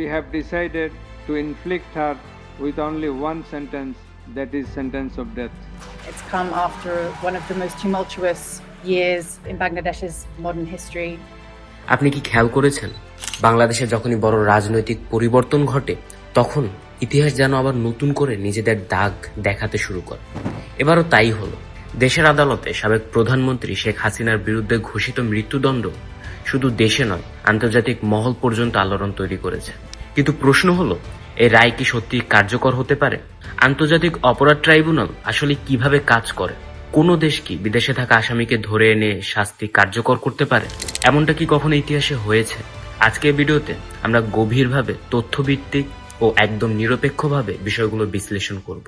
we have decided to inflict her with only one sentence, that is sentence of death. It's come after one of the most tumultuous years in Bangladesh's modern history. আপনি কি খেয়াল করেছেন বাংলাদেশে যখনই বড় রাজনৈতিক পরিবর্তন ঘটে তখন ইতিহাস যেন আবার নতুন করে নিজেদের দাগ দেখাতে শুরু করে এবারও তাই হলো দেশের আদালতে সাবেক প্রধানমন্ত্রী শেখ হাসিনার বিরুদ্ধে ঘোষিত মৃত্যুদণ্ড শুধু দেশে নয়, আন্তর্জাতিক মহল পর্যন্ত আলোড়ন তৈরি করেছে। কিন্তু প্রশ্ন হলো, এই রায় কি সত্যি কার্যকর হতে পারে? আন্তর্জাতিক অপরাধ ট্রাইব্যুনাল আসলে কীভাবে কাজ করে? কোনো দেশ কি বিদেশে থাকা আসামিকে ধরে এনে শাস্তি কার্যকর করতে পারে? এমনটা কি কখনো ইতিহাসে হয়েছে? আজকের ভিডিওতে আমরা গভীরভাবে তথ্যভিত্তিক ও একদম নিরপেক্ষভাবে বিষয়গুলো বিশ্লেষণ করব।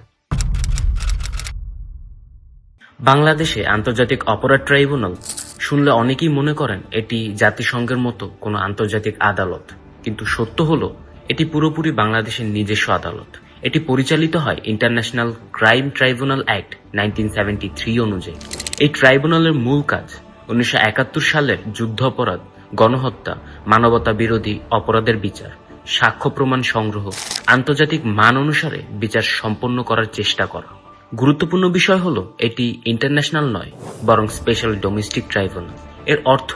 বাংলাদেশে আন্তর্জাতিক অপরাধ ট্রাইব্যুনাল শুনলে অনেকেই মনে করেন এটি জাতিসংঘের মতো কোনো আন্তর্জাতিক আদালত। কিন্তু সত্য হলো, এটি পুরোপুরি বাংলাদেশের নিজস্ব আদালত। এটি পরিচালিত হয় International Crime Tribunal Act nineteen অনুযায়ী। এই ট্রাইব্যুনালের মূল কাজ উনিশশো একাত্তর সালের যুদ্ধ অপরাধ গণহত্যা, মানবতা বিরোধী অপরাধের বিচার, সাক্ষ্য প্রমাণ সংগ্রহ, আন্তর্জাতিক মান অনুসারে বিচার সম্পন্ন করার চেষ্টা করা। গুরুত্বপূর্ণ বিষয় হলো, এটি ইন্টারন্যাশনাল নয়, বরং স্পেশাল ডোমেস্টিক ট্রাইব্যুনাল এর অর্থ,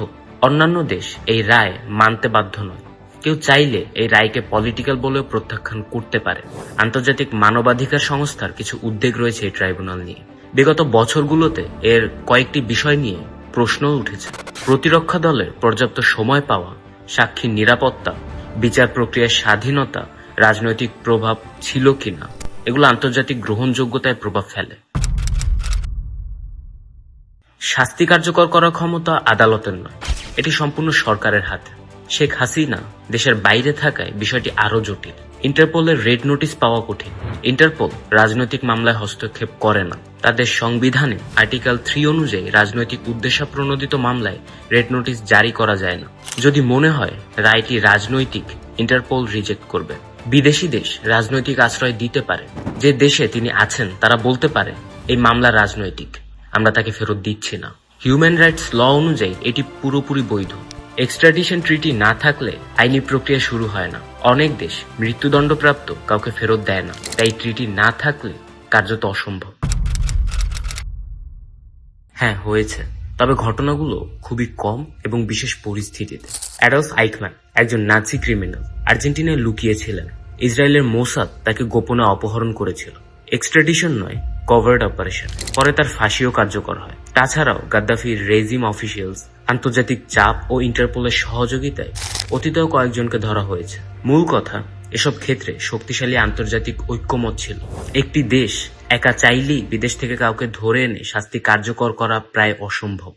অন্যান্য দেশ এই রায় মানতে বাধ্য নয়। কেউ চাইলে এই রায়কে পলিটিক্যাল বলেও প্রত্যাখ্যান করতে পারে। আন্তর্জাতিক মানবাধিকার সংস্থার কিছু উদ্বেগ রয়েছে এই ট্রাইব্যুনাল নিয়ে। বিগত বছরগুলোতে এর কয়েকটি বিষয় নিয়ে প্রশ্ন উঠেছে। প্রতিরক্ষা দলের পর্যাপ্ত সময় পাওয়া সাক্ষীর নিরাপত্তা, বিচার প্রক্রিয়ার স্বাধীনতা, রাজনৈতিক প্রভাব ছিল কিনা এগুলো আন্তর্জাতিক গ্রহণযোগ্যতায় প্রভাব ফেলে। শাস্তি কার্যকর করার ক্ষমতা আদালতের নয়, এটি সম্পূর্ণ সরকারের হাতে। শেখ হাসিনা দেশের বাইরে থাকায় বিষয়টি আরও জটিল। ইন্টারপোলের রেড নোটিশ পাওয়া কঠিন। ইন্টারপোল রাজনৈতিক মামলায় হস্তক্ষেপ করে না। তাদের সংবিধানে আর্টিকেল থ্রি অনুযায়ী রাজনৈতিক উদ্দেশ্য প্রণোদিত মামলায় রেড নোটিশ জারি করা যায় না। যদি মনে হয়, রায়টি রাজনৈতিক, ইন্টারপোল রিজেক্ট করবে। বিদেশি দেশ রাজনৈতিক আশ্রয় দিতে পারে। যে দেশে তিনি আছেন, তারা বলতে পারে, এই মামলা রাজনৈতিক, আমরা তাকে ফেরত দিচ্ছি না। হিউম্যান রাইটস ল অনুযায়ী এটি পুরোপুরি বৈধ। এক্সট্রাডিশন ট্রিটি না থাকলে আইনি প্রক্রিয়া শুরু হয় না। অনেক দেশ মৃত্যুদণ্ডপ্রাপ্ত কাউকে ফেরত দেয় না। তাই ট্রিটি না থাকলে কার্যত অসম্ভব। হ্যাঁ হয়েছে। তবে ঘটনাগুলো খুবই কম এবং বিশেষ পরিস্থিতিতে। অ্যাডলফ আইকম্যান একজন নাজি ক্রিমিনাল, আর্জেন্টিনায় লুকিয়েছিলেন। ইসরায়েলের মোসাদ তাকে গোপনে অপহরণ করেছিল। এক্সট্রাডিশন নয়, কভার্ড অপারেশন। পরে তার ফাঁসিও কার্যকর হয়। তাছাড়াও গাদ্দাফির রেজিম অফিসিয়ালস, আন্তর্জাতিক চাপ ও ইন্টারপোলের সহযোগিতায় অতীতেও কয়েকজনকে ধরা হয়েছে। মূল কথা, এসব ক্ষেত্রে শক্তিশালী আন্তর্জাতিক ঐক্যমত ছিল। একটি দেশ একা চাইলেই বিদেশ থেকে কাউকে ধরে এনে শাস্তি কার্যকর করা প্রায় অসম্ভব।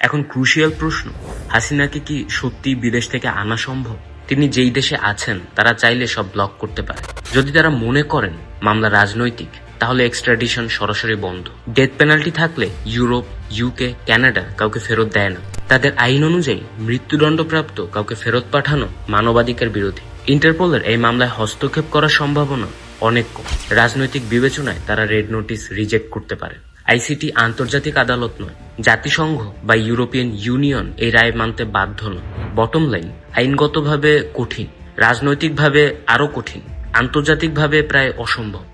এখন ক্রুশিয়াল প্রশ্ন, হাসিনাকে কি সত্যি বিদেশ থেকে আনা সম্ভব? তিনি যেই দেশে আছেন, তারা চাইলে সব ব্লক করতে পারে। যদি তারা মনে করেন মামলা রাজনৈতিক, তাহলে এক্সট্রাডিশন সরাসরি বন্ধ। ডেথ পেনাল্টি থাকলে ইউরোপ ইউকে কানাডা কাউকে ফেরত দেয় না। তাদের আইন অনুযায়ী মৃত্যুদণ্ডপ্রাপ্ত কাউকে ফেরত পাঠানো মানবাধিকার বিরোধী। ইন্টারপোলের এই মামলায় হস্তক্ষেপ করার সম্ভাবনা অনেক কম। রাজনৈতিক বিবেচনায় তারা রেড নোটিস রিজেক্ট করতে পারে। আইসিটি আন্তর্জাতিক আদালত নয়, জাতিসংঘ বা ইউরোপিয়ান ইউনিয়ন এই রায় মানতে বাধ্য নয়। বটম লাইন, আইনগতভাবে কঠিন, রাজনৈতিকভাবে আরও কঠিন, আন্তর্জাতিকভাবে প্রায় অসম্ভব।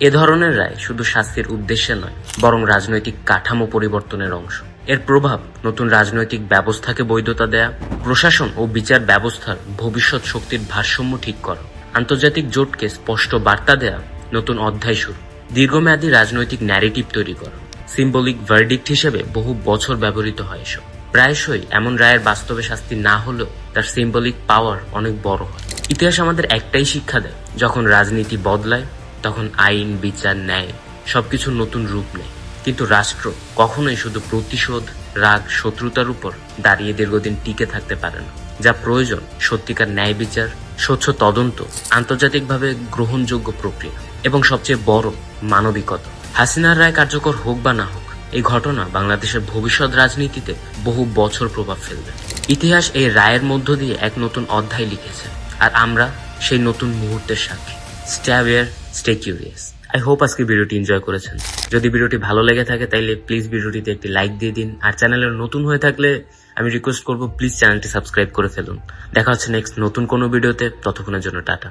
এ ধরনের রায় শুধু শাস্তির উদ্দেশ্যে নয়, বরং রাজনৈতিক কাঠামো পরিবর্তনের অংশ। এর প্রভাব নতুন রাজনৈতিক ব্যবস্থাকে বৈধতা দেয়া, প্রশাসন ও বিচার ব্যবস্থার ভবিষ্যৎ শক্তির ভারসাম্য ঠিক করা, আন্তর্জাতিক জোটকে স্পষ্ট বার্তা দেয়া, নতুন অধ্যায় শুরু, দীর্ঘমেয়াদী রাজনৈতিক ন্যারেটিভ তৈরি করা। সিম্বলিক ভার্ডিক্ট হিসেবে বহু বছর ব্যবহৃত হয় এসব। প্রায়শই এমন রায়ের বাস্তবে শাস্তি না হলেও তার সিম্বলিক পাওয়ার অনেক বড় হয়। ইতিহাস আমাদের একটাই শিক্ষা দেয়, যখন রাজনীতি বদলায়, তখন আইন, বিচার, ন্যায় সবকিছু নতুন রূপ নেয়। কিন্তু রাষ্ট্র কখনোই শুধু প্রতিশোধ, রাগ, শত্রুতার উপর দাঁড়িয়ে দীর্ঘদিন টিকে থাকতে পারে না। যা প্রয়োজন সত্যিকার ন্যায় বিচার, স্বচ্ছ তদন্ত, আন্তর্জাতিকভাবে গ্রহণযোগ্য প্রক্রিয়া এবং সবচেয়ে বড় মানবিকতা। হাসিনার রায় কার্যকর হোক বা না হোক, এই ঘটনা বাংলাদেশের ভবিষ্যৎ রাজনীতিতে বহু বছর প্রভাব ফেলবে। ইতিহাস এই রায়ের মধ্য দিয়ে এক নতুন অধ্যায় লিখেছে, আর আমরা সেই নতুন মুহূর্তের সাক্ষী। Stay aware, stay curious. I hope আজকে ভিডিওটি এনজয় করেছেন। যদি ভিডিওটি ভালো লেগে থাকে, তাইলে প্লিজ ভিডিওটিতে একটি লাইক দিয়ে দিন। আর চ্যানেলের নতুন হয়ে থাকলে আমি রিকোয়েস্ট করব প্লিজ চ্যানেলটি সাবস্ক্রাইব করে ফেলুন। দেখা হচ্ছে নেক্সট নতুন কোনো ভিডিওতে। ততক্ষণের জন্য টাটা।